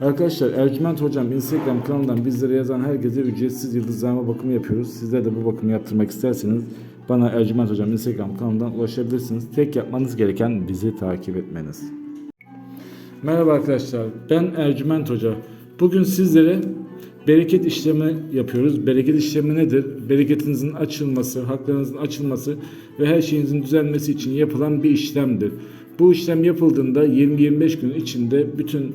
Arkadaşlar Ercüment Hocam Instagram kanalından bizlere yazan herkese ücretsiz yıldızlama bakımı yapıyoruz. Sizler de bu bakımı yaptırmak isterseniz bana Ercüment Hocam Instagram kanalından ulaşabilirsiniz. Tek yapmanız gereken bizi takip etmeniz. Merhaba arkadaşlar ben Ercüment Hoca. Bugün sizlere bereket işlemi yapıyoruz. Bereket işlemi nedir? Bereketinizin açılması, haklarınızın açılması ve her şeyinizin düzelmesi için yapılan bir işlemdir. Bu işlem yapıldığında 20-25 gün içinde bütün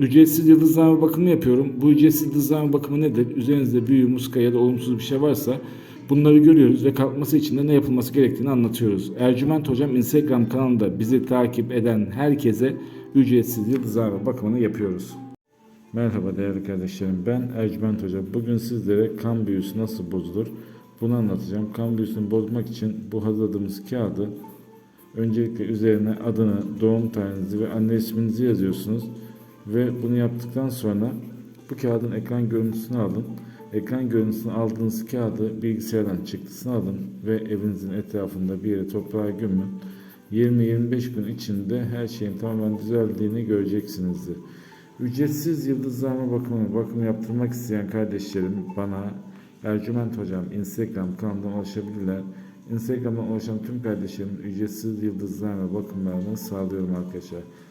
ücretsiz yıldızlama bakımı yapıyorum. Bu ücretsiz yıldızlama bakımı nedir? Üzerinizde büyü, muska ya da olumsuz bir şey varsa bunları görüyoruz ve kalkması için de ne yapılması gerektiğini anlatıyoruz. Ercüment Hocam Instagram kanalında bizi takip eden herkese ücretsiz yıldızlama bakımını yapıyoruz. Merhaba değerli kardeşlerim. Ben Ercüment Hoca. Bugün sizlere kan büyüsü nasıl bozulur bunu anlatacağım. Kan büyüsünü bozmak için bu hazırladığımız kağıdı öncelikle üzerine adını, doğum tarihinizi ve anne isminizi yazıyorsunuz. Ve bunu yaptıktan sonra bu kağıdın ekran görüntüsünü alın. Ekran görüntüsünü aldığınız kağıdı bilgisayardan çıktısını alın ve evinizin etrafında bir yere toprağa gömün. 20-25 gün içinde her şeyin tamamen düzeldiğini göreceksinizdir. Ücretsiz yıldızlama bakımı, bakım yaptırmak isteyen kardeşlerim bana Ercüment Hocam Instagram kanalından ulaşabilirler. Instagram'dan ulaşan tüm kardeşlerim ücretsiz yıldızlama bakımlarını sağlıyorum arkadaşlar.